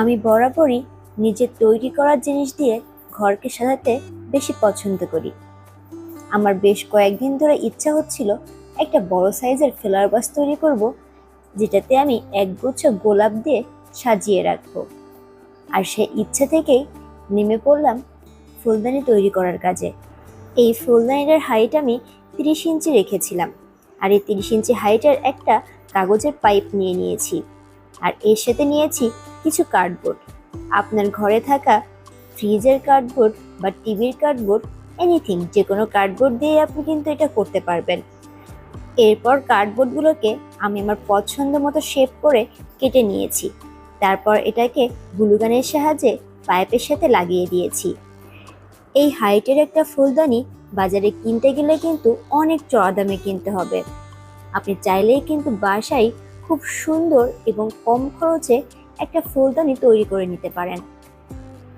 আমি বরাবরই নিজে তৈরি করার জিনিস দিয়ে ঘরকে সাজাতে বেশি পছন্দ করি। আমার বেশ কয়েকদিন ধরে ইচ্ছা হচ্ছিল একটা বড় সাইজের ফ্লাওয়ার বাস তৈরি করব, যেটাতে আমি একগুচ্ছ গোলাপ দিয়ে সাজিয়ে রাখব। আর সেই ইচ্ছা থেকেই নেমে পড়লাম ফুলদানি তৈরি করার কাজে। এই ফুলদানিটার হাইট আমি তিরিশ ইঞ্চি রেখেছিলাম, আর এই তিরিশ ইঞ্চি হাইটের একটা কাগজের পাইপ নিয়ে নিয়েছি। আর এর সাথে নিয়েছি কিছু কার্ডবোর্ড আপনার ঘরে থাকা ফ্রিজের কার্ডবোর্ড বা টিভির কার্ডবোর্ড এনিথিং যে কোনো কার্ডবোর্ড দিয়ে আপনি কিন্তু এটা করতে পারবেন। এরপর কার্ডবোর্ডগুলোকে আমি আমার পছন্দ মতো শেপ করে কেটে নিয়েছি। তারপর এটাকে গ্লুগানের সাহায্যে পাইপের সাথে লাগিয়ে দিয়েছি। এই হাইটের একটা ফুলদানি বাজারে কিনতে গেলে কিন্তু অনেক চড়া দামে কিনতে হবে। আপনি চাইলেই কিন্তু বাসায় খুব সুন্দর এবং কম খরচে একটা ফুলদানি তৈরি করে নিতে পারেন।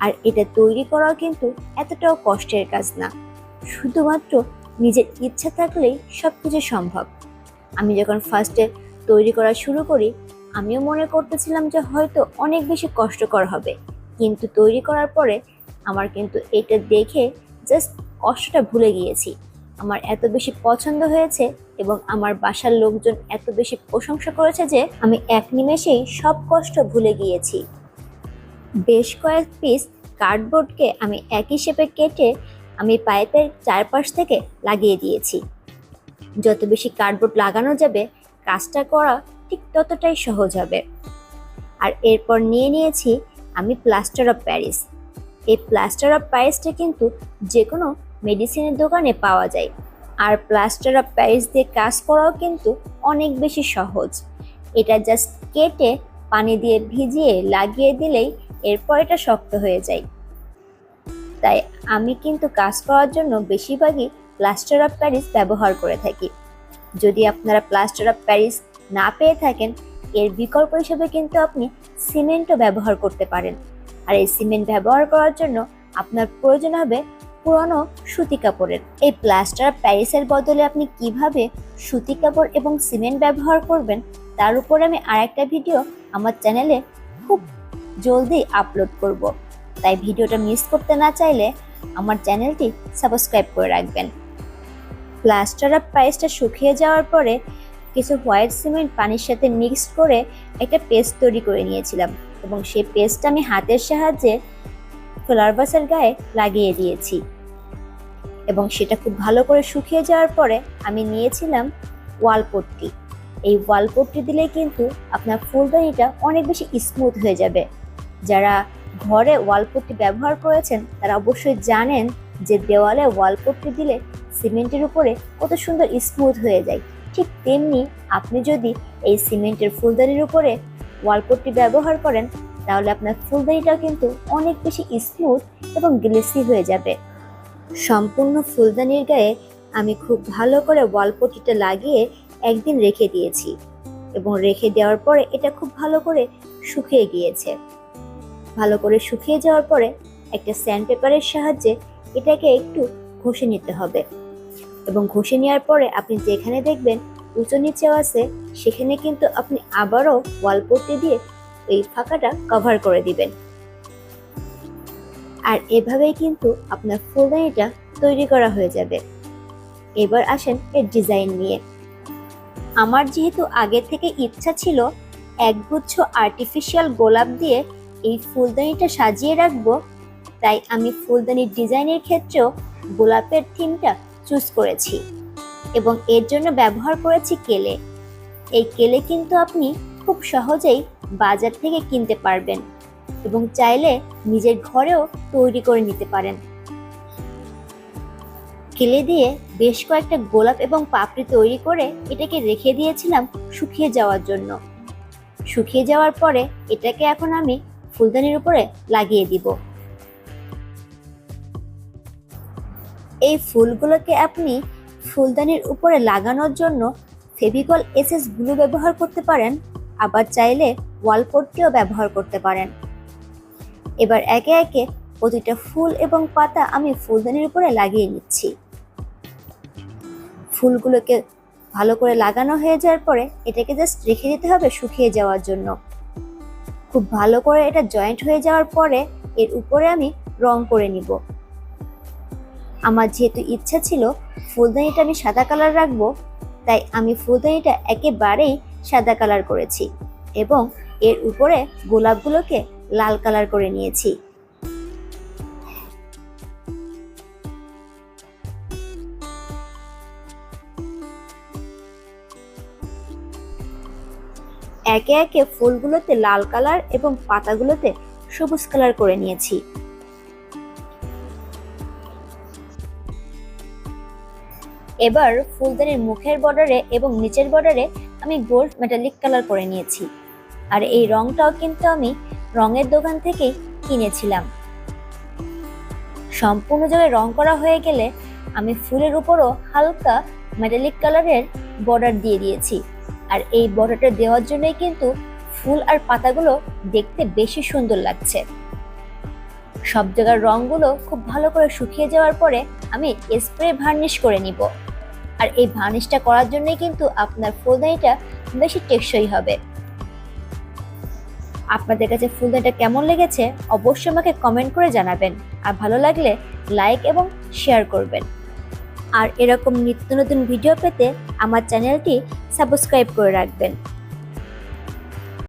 আর এটা তৈরি করাও কিন্তু এতটাও কষ্টের কাজ না। শুধুমাত্র নিজের ইচ্ছা থাকলেই সব কিছু সম্ভব। আমি যখন ফার্স্টে তৈরি করা শুরু করি, আমিও মনে করতেছিলাম যে হয়তো অনেক বেশি কষ্টকর হবে। কিন্তু তৈরি করার পরে আমার কিন্তু এটা দেখে জাস্ট কষ্টটা ভুলে গিয়েছি। আমার এত বেশি পছন্দ হয়েছে এবং আমার বাসার লোকজন এত বেশি প্রশংসা করেছে যে আমি এক নিমেষেই সব কষ্ট ভুলে গিয়েছি। বেশ কয়েক পিস কার্ডবোর্ডকে আমি একই শেপে কেটে আমি পাইপের চারপাশ থেকে লাগিয়ে দিয়েছি। যত বেশি কার্ডবোর্ড লাগানো যাবে, কাজটা করা ঠিক ততটাই সহজ হবে। আর এরপর নিয়ে নিয়েছি আমি প্লাস্টার অফ প্যারিস এই প্লাস্টার অফ প্যারিসটা কিন্তু যে কোনো মেডিসিনের দোকানে পাওয়া যায়। আর প্লাস্টার অফ প্যারিস দিয়ে কাজ করাও কিন্তু অনেক বেশি সহজ। এটা জাস্ট কেটে পানি দিয়ে ভিজিয়ে লাগিয়ে দিলেই এরপর এটা শক্ত হয়ে যায়। তাই আমি কিন্তু কাজ করার জন্য বেশিরভাগই প্লাস্টার অফ প্যারিস ব্যবহার করে থাকি। যদি আপনারা প্লাস্টার অফ প্যারিস না পেয়ে থাকেন, এর বিকল্প হিসেবে কিন্তু আপনি সিমেন্টও ব্যবহার করতে পারেন। আর এই সিমেন্ট ব্যবহার করার জন্য আপনার প্রয়োজন হবে পুরনো সুতি কাপড়ের। এই প্লাস্টার প্যারিসের বদলে আপনি কীভাবে সুতি কাপড় এবং সিমেন্ট ব্যবহার করবেন, তার উপরে আমি আরেকটা ভিডিও আমার চ্যানেলে খুব জলদি আপলোড করব। তাই ভিডিওটা মিস করতে না চাইলে আমার চ্যানেলটি সাবস্ক্রাইব করে রাখবেন। প্লাস্টার অফ প্যারিসটা শুকিয়ে যাওয়ার পরে কিছু হোয়াইট সিমেন্ট পানির সাথে মিক্সড করে একটা পেস্ট তৈরি করে নিয়েছিলাম এবং সেই পেস্টটা আমি হাতের সাহায্যে ফ্লাওয়ার গায়ে লাগিয়ে দিয়েছি। এবং সেটা খুব ভালো করে শুকিয়ে যাওয়ার পরে আমি নিয়েছিলাম ওয়ালপট্টি। এই ওয়ালপট্টি দিলে কিন্তু আপনার ফুলদানিটা অনেক বেশি স্মুথ হয়ে যাবে। যারা ঘরে ওয়ালপট্টি ব্যবহার করেছেন, তারা অবশ্যই জানেন যে দেওয়ালে ওয়ালপট্টি দিলে সিমেন্টের উপরে কত সুন্দর স্মুথ হয়ে যায়। ঠিক তেমনি আপনি যদি এই সিমেন্টের ফুলদানির উপরে ওয়ালপট্টি ব্যবহার করেন, তাহলে আপনার ফুলদানিটাও কিন্তু অনেক বেশি স্মুথ এবং গ্লেসি হয়ে যাবে। সম্পূর্ণ ফুলদানির গায়ে আমি খুব ভালো করে ওয়ালপট্টিটা লাগিয়ে একদিন রেখে দিয়েছি এবং রেখে দেওয়ার পরে এটা খুব ভালো করে শুকিয়ে গিয়েছে। ভালো করে শুকিয়ে যাওয়ার পরে একটা স্যান্ড পেপারের সাহায্যে এটাকে একটু ঘষে নিতে হবে এবং ঘষে নেওয়ার পরে আপনি যেখানে দেখবেন উঁচু নিচেও আছে, সেখানে কিন্তু আপনি আবারও ওয়ালপট্টি দিয়ে এই ফাঁকাটা কভার করে দিবেন। আর এভাবেই কিন্তু আপনার ফুলদানিটা তৈরি করা হয়ে যাবে। এবার আসেন এর ডিজাইন নিয়ে। আমার যেহেতু আগে থেকে ইচ্ছা ছিল একগুচ্ছ আর্টিফিশিয়াল গোলাপ দিয়ে এই ফুলদানিটা সাজিয়ে রাখব, তাই আমি ফুলদানির ডিজাইনের ক্ষেত্রেও গোলাপের থিমটা চুজ করেছি এবং এর জন্য ব্যবহার করেছি কেলে। এই কেলে কিন্তু আপনি খুব সহজেই বাজার থেকে কিনতে পারবেন। এবং চাইলে নিজের ঘরেও তৈরি করে নিতে পারেন। কেলে দিয়ে বেশ কয়েকটা গোলাপ এবং পাপড়ি তৈরি করে এটাকে রেখে দিয়েছিলাম শুকিয়ে যাওয়ার জন্য। শুকিয়ে যাওয়ার পরে এটাকে এখন আমি ফুলদানির উপরে লাগিয়ে দিব। এই ফুলগুলোকে আপনি ফুলদানির উপরে লাগানোর জন্য ফেভিকল এসএস গ্লু ব্যবহার করতে পারেন, আবার চাইলে ওয়াল ওয়ালপট্টিও ব্যবহার করতে পারেন। এবার একে একে প্রতিটা ফুল এবং পাতা আমি ফুলদানির উপরে লাগিয়ে নিচ্ছি। ফুলগুলোকে ভালো করে লাগানো হয়ে যাওয়ার পরে এটাকে জাস্ট রেখে দিতে হবে শুকিয়ে যাওয়ার জন্য। খুব ভালো করে এটা জয়েন্ট হয়ে যাওয়ার পরে এর উপরে আমি রং করে নিব। আমার যেহেতু ইচ্ছা ছিল ফুলদানিটা আমি সাদা কালার রাখব, তাই আমি ফুলদানিটা একেবারেই সাদা কালার করেছি এবং এর উপরে গোলাপগুলোকে লাল কালার করে নিয়েছি। একে একে ফুলগুলোতে লাল কালার এবং পাতাগুলোতে সবুজ কালার করে নিয়েছি। এবার ফুলদানির মুখের বর্ডারে এবং নিচের বর্ডারে আমি গোল্ড মেটালিক কালার করে নিয়েছি। আর এই রংটাও কিন্তু আমি রঙের দোকান থেকেই কিনেছিলাম। সম্পূর্ণ জায়গায় রং করা হয়ে গেলে আমি ফুলের উপরও হালকা মেটালিক কালারের বর্ডার দিয়ে দিয়েছি। আর এই বর্ডারটা দেওয়ার জন্যই কিন্তু ফুল আর পাতাগুলো দেখতে বেশি সুন্দর লাগছে। সব জায়গার রংগুলো খুব ভালো করে শুকিয়ে যাওয়ার পরে আমি স্প্রে ভার্নিশ করে নিব। আর এই ভার্নিশটা করার জন্যই কিন্তু আপনার ফুলদানিটা বেশি টেকসই হবে। আপনাদের কাছে ফুলদানিটা কেমন লেগেছে অবশ্যই আমাকে কমেন্ট করে জানাবেন। আর ভালো লাগলে লাইক এবং শেয়ার করবেন। আর এরকম নিত্য নতুন ভিডিও পেতে আমার চ্যানেলটি সাবস্ক্রাইব করে রাখবেন।